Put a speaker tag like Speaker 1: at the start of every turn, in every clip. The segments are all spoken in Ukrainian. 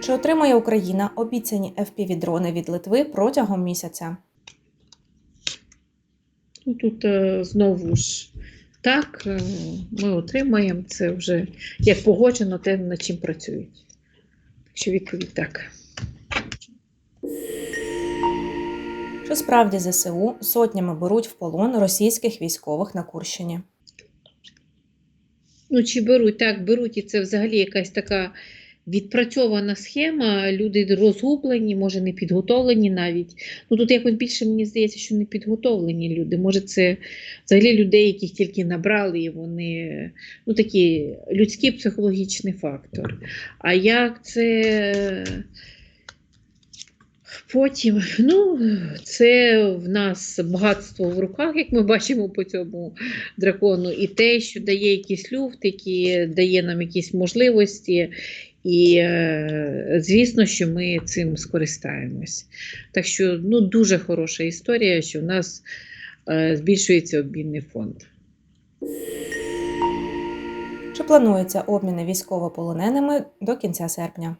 Speaker 1: Чи отримає Україна обіцяні FPV-дрони від Литви протягом місяця?
Speaker 2: Ну, Тут е, знову ж так, е, ми отримаємо це вже як погоджено, те, над чим працюють. Так що відповідь так.
Speaker 1: Чи справді ЗСУ сотнями беруть в полон російських військових на Курщині?
Speaker 2: Ну, чи беруть, так, беруть, і це взагалі якась така відпрацьована схема. Люди розгублені, може, не підготовлені навіть. Ну тут якось більше мені здається, що не підготовлені люди. Може, це взагалі людей, яких тільки набрали, і вони ну такий людський психологічний фактор. А як це потім? Ну, це в нас багатство в руках, як ми бачимо по цьому дракону, і те, що дає якийсь люфт, який дає нам якісь можливості. І е, звісно, що ми цим скористаємось. Так що ну, дуже хороша історія, що в нас е, збільшується обмінний фонд.
Speaker 1: Чи плануються обміни військовополоненими до кінця серпня?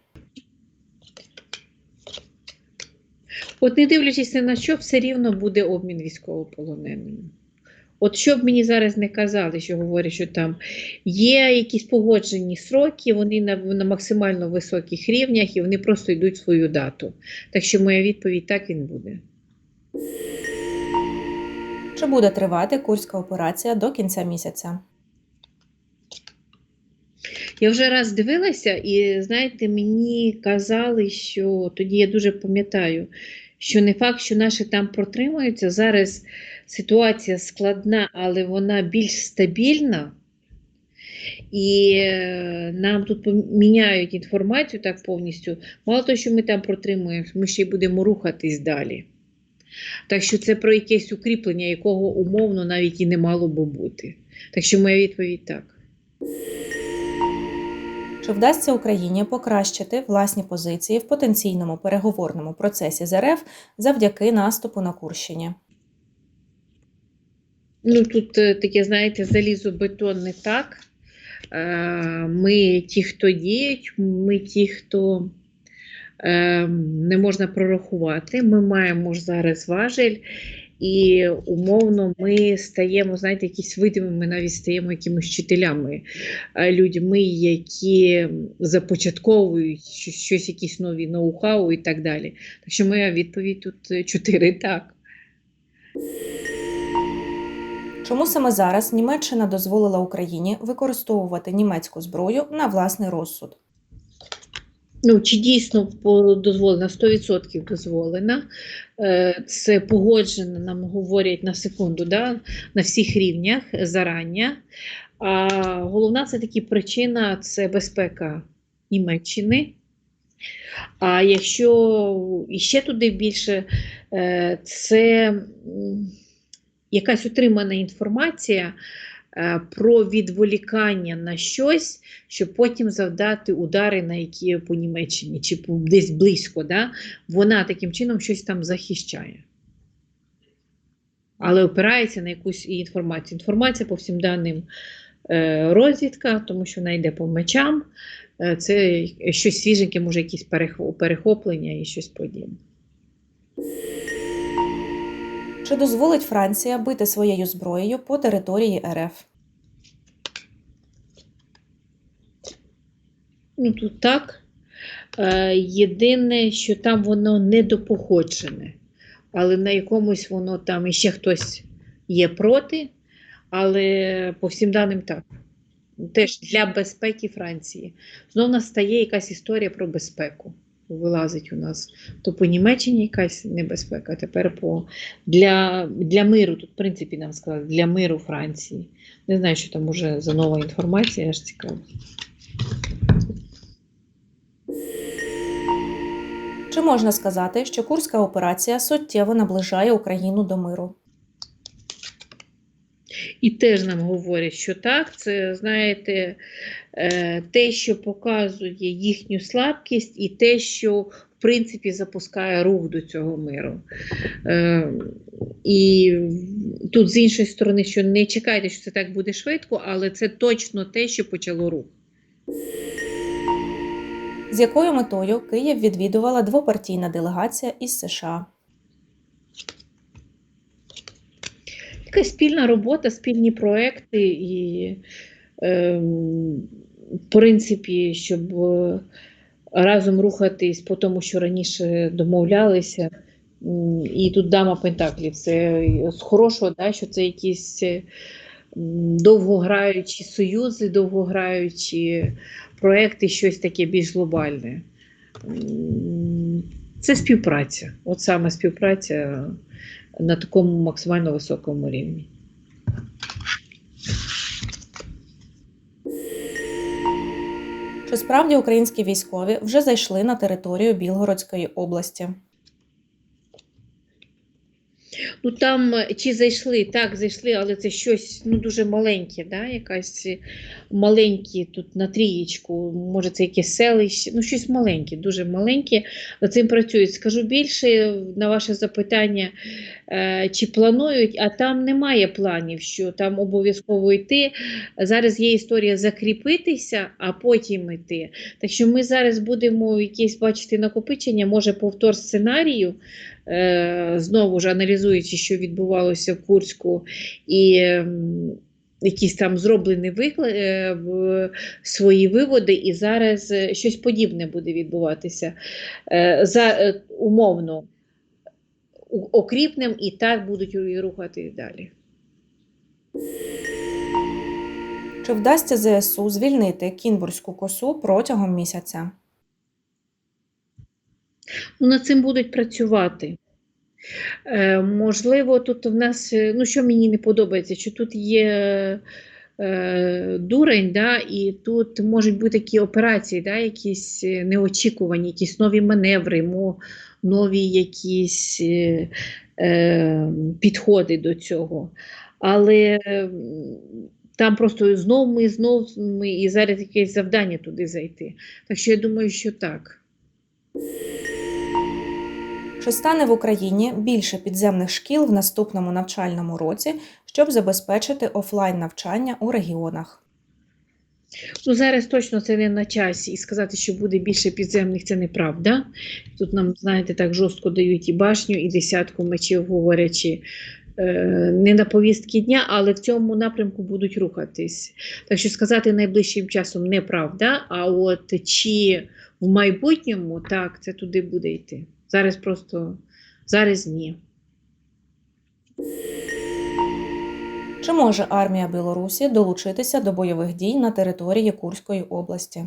Speaker 2: От не дивлячись на що, все рівно буде обмін військовополоненими. От що б мені зараз не казали, що говорять, що там є якісь погоджені сроки, вони на, на максимально високих рівнях і вони просто йдуть свою дату. Так що моя відповідь так він буде.
Speaker 1: Чи буде тривати курська операція до кінця місяця?
Speaker 2: Я вже раз дивилася, і знаєте, мені казали, що тоді я дуже пам'ятаю, що не факт, що наші там протримаються. Зараз ситуація складна, але вона більш стабільна. І е, нам тут поміняють інформацію так повністю. Мало того, що ми там протримуємося, ми ще й будемо рухатись далі. Так що це про якесь укріплення, якого умовно навіть і не мало би бути. Так що моя відповідь так.
Speaker 1: Чи вдасться Україні покращити власні позиції в потенційному переговорному процесі з РФ завдяки наступу на Курщині?
Speaker 2: Ну, тут е, таке, знаєте, залізобетон не так. Е, Ми ті, хто діють, ми ті, хто е, не можна прорахувати. Ми маємо ж зараз важель, і умовно ми стаємо, знаєте, якісь видимими, ми навіть стаємо якимись вчителями, е, людьми, які започатковують щось, щось якісь нові ноу-хау і так далі. Так що моя відповідь тут е, чотири так.
Speaker 1: Чому саме зараз Німеччина дозволила Україні використовувати німецьку зброю на власний розсуд?
Speaker 2: Ну, чи дійсно дозволена? 100% дозволена. Е, Це погоджено, нам говорять на секунду, да? на всіх рівнях зарання. А головна це таки причина це безпека Німеччини. А якщо іще туди більше, е, це якась отримана інформація про відволікання на щось, щоб потім завдати удари на які по Німеччині чи десь близько. Да? Вона таким чином щось там захищає. Але опирається на якусь інформацію. Інформація по всім даним е, розвідка, тому що вона йде по мечам. Е, Це щось свіженьке, може, якісь перехоплення і щось подібне.
Speaker 1: Чи дозволить Франція бити своєю зброєю по території РФ?
Speaker 2: Ну, тут так. Е, єдине, що там воно недопогоджене, але на якомусь воно там іще хтось є проти, але по всім даним так. Теж для безпеки Франції. Знов настає якась історія про безпеку. Вилазить у нас то по Німеччині якась небезпека, тепер по для, для миру, тут, в принципі, нам сказали, для миру Франції. Не знаю, що там уже за нова інформація, аж цікаво.
Speaker 1: Чи можна сказати, що Курська операція суттєво наближає Україну до миру?
Speaker 2: І теж нам говорять, що так, це знаєте, е, те, що показує їхню слабкість, і те, що в принципі запускає рух до цього миру. Е, І тут з іншої сторони, що не чекайте, що це так буде швидко, але це точно те, що почало рух.
Speaker 1: З якою метою Київ відвідувала двопартійна делегація із США?
Speaker 2: Така спільна робота, спільні проекти і, ем, в принципі, щоб е, разом рухатись по тому, що раніше домовлялися. І тут дама Пентаклів. Це з хорошого, да, що це якісь е, довгограючі союзи, довгограючі проекти, щось таке більш глобальне. Це співпраця. От саме співпраця на такому максимально високому рівні.
Speaker 1: Чи справді українські військові вже зайшли на територію Білгородської області?
Speaker 2: Ну там е, чи зайшли, так, зайшли, але це щось ну, дуже маленьке, да? якась е, маленькі тут на трієчку, може це якесь селище, ну щось маленьке, дуже маленьке. Над цим працюють. Скажу більше на ваше запитання, е, чи планують, а там немає планів, що там обов'язково йти. Зараз є історія закріпитися, а потім йти. Так що ми зараз будемо якесь бачити накопичення, може повтор сценарію. Знову ж аналізуючи, що відбувалося в Курську, і ем, якісь там зроблені викла... е, свої виводи, і зараз е, щось подібне буде відбуватися Е, за умовно окріпнем, і так будуть і рухати далі.
Speaker 1: Чи вдасться ЗСУ звільнити Кінбурзьку косу протягом місяця?
Speaker 2: Ну, над цим будуть працювати. Е, можливо, тут в нас, е, ну що мені не подобається, що тут є е, дурень, да, і тут можуть бути такі операції, да, якісь неочікувані, якісь нові маневри, нові якісь е, підходи до цього. Але там просто знов ми, знов ми, і зараз якесь завдання туди зайти. Так що я думаю, що так.
Speaker 1: Чи стане в Україні більше підземних шкіл в наступному навчальному році, щоб забезпечити офлайн навчання у регіонах?
Speaker 2: Ну, зараз точно це не на часі, і сказати, що буде більше підземних, це неправда. Тут нам, знаєте, так жорстко дають і башню, і десятку мечів, говорячи е, не на повістки дня, але в цьому напрямку будуть рухатись. Так що сказати найближчим часом неправда, а от чи в майбутньому так, це туди буде йти. Зараз просто зараз ні.
Speaker 1: Чи може армія Білорусі долучитися до бойових дій на території Курської області?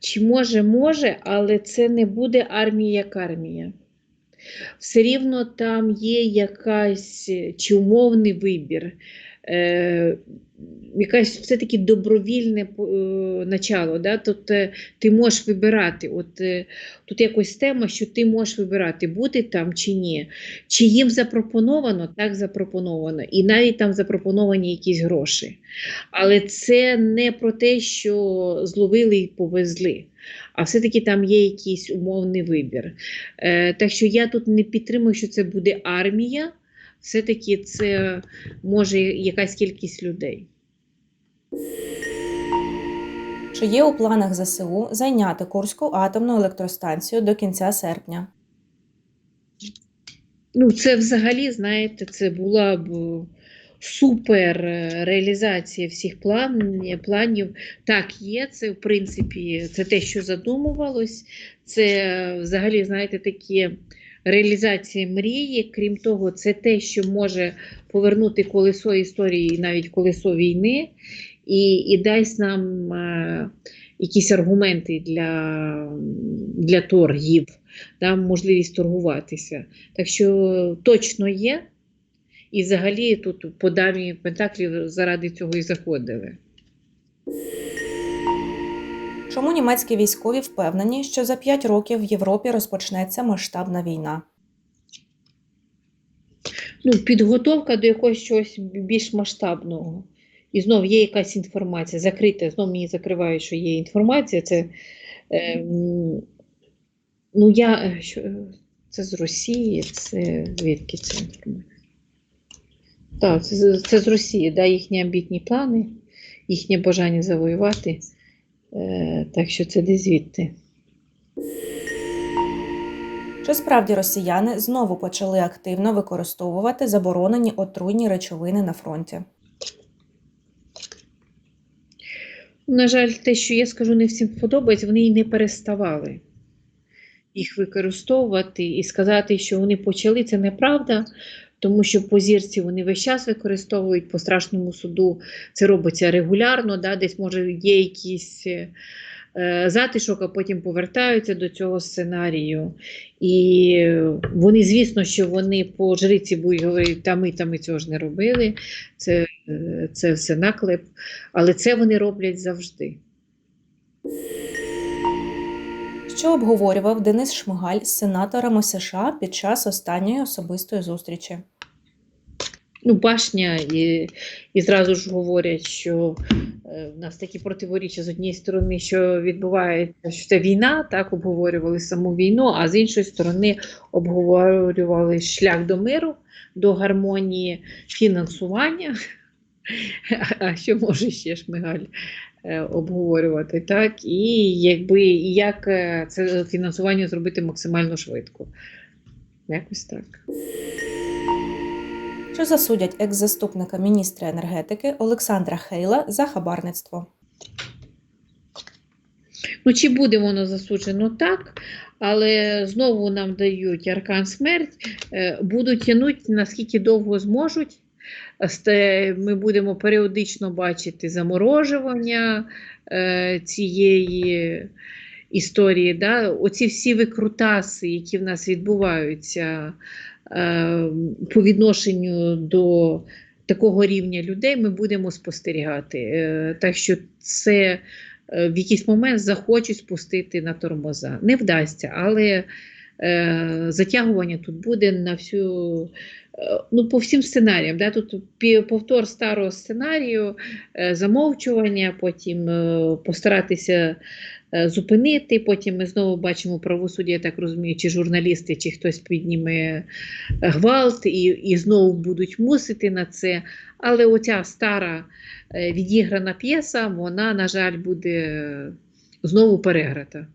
Speaker 2: Чи може, може, але це не буде армія як армія. Все рівно там є якась е, чи умовний вибір, якась все-таки добровільне е, начало. Да? Е, ти можеш вибирати. От, е, тут якось тема, що ти можеш вибирати, бути там чи ні. Чи їм запропоновано, так запропоновано. І навіть там запропоновані якісь гроші. Але це не про те, що зловили і повезли. А все-таки там є якийсь умовний вибір. Е, так що я тут не підтримую, що це буде армія, все-таки це може якась кількість людей.
Speaker 1: Чи є у планах ЗСУ зайняти Курську атомну електростанцію до кінця серпня?
Speaker 2: Ну, це взагалі, знаєте, це була б супер е, реалізація всіх план, планів. Так, є, це, в принципі, це те, що задумувалось. Це е, взагалі, знаєте, такі реалізації мрії. Крім того, це те, що може повернути колесо історії, навіть колесо війни, і, і дасть нам е, якісь аргументи для, для торгів, да, можливість торгуватися. Так що точно є. І взагалі тут по дамі Пентаклів заради цього і заходили.
Speaker 1: Чому німецькі військові впевнені, що за 5 років в Європі розпочнеться масштабна війна?
Speaker 2: Ну, підготовка до якогось чогось більш масштабного. І знов є якась інформація, закрита, знов мені закривають, що є інформація. Це, е, ну, я, е, що, це з Росії, це звідки ця інформація? Так, це, це з Росії, да, їхні амбітні плани. їхнє бажання завоювати. Е, так що це десь звідти.
Speaker 1: Чи справді росіяни знову почали активно використовувати заборонені отруйні речовини на фронті?
Speaker 2: На жаль, те, що я скажу, не всім подобається, вони і не переставали їх використовувати і сказати, що вони почали, це неправда, тому що по зірці вони весь час використовують по страшному суду. Це робиться регулярно, да, десь може є якийсь е, затишок, а потім повертаються до цього сценарію. І е, вони, звісно, що вони по жриці будуть говорити, та ми, та ми цього ж не робили. Це, е, це все наклеп. Але це вони роблять завжди.
Speaker 1: Що обговорював Денис Шмигаль з сенаторами США під час останньої особистої зустрічі?
Speaker 2: Ну, башня і, і зразу ж говорять, що е, в нас такі противоріччя з однієї сторони, що відбувається, що це війна, так обговорювали саму війну, а з іншої сторони обговорювали шлях до миру, до гармонії фінансування. А- що може ще Шмигаль е, обговорювати, так? І якби як е, це фінансування зробити максимально швидко. Якось так.
Speaker 1: Чи засудять екс-заступника міністра енергетики Олександра Хейла за хабарництво?
Speaker 2: Ну, чи буде воно засуджено так, але знову нам дають аркан смерть, е, будуть тягнути наскільки довго зможуть. Ми будемо періодично бачити заморожування е, цієї історії. Да? Оці всі викрутаси, які в нас відбуваються е, по відношенню до такого рівня людей, ми будемо спостерігати. Е, Так що це е, в якийсь момент захочуть спустити на тормоза. Не вдасться, але затягування тут буде на всю. е, Ну, по всім сценаріям. Да? Тут повтор старого сценарію, е, замовчування, потім е, постаратися е, зупинити. Потім ми знову бачимо правосуддя, я так розумію, чи журналісти, чи хтось підніме е, гвалт, і, і знову будуть мусити на це. Але оця стара е, відіграна п'єса, вона, на жаль, буде е, знову переграта.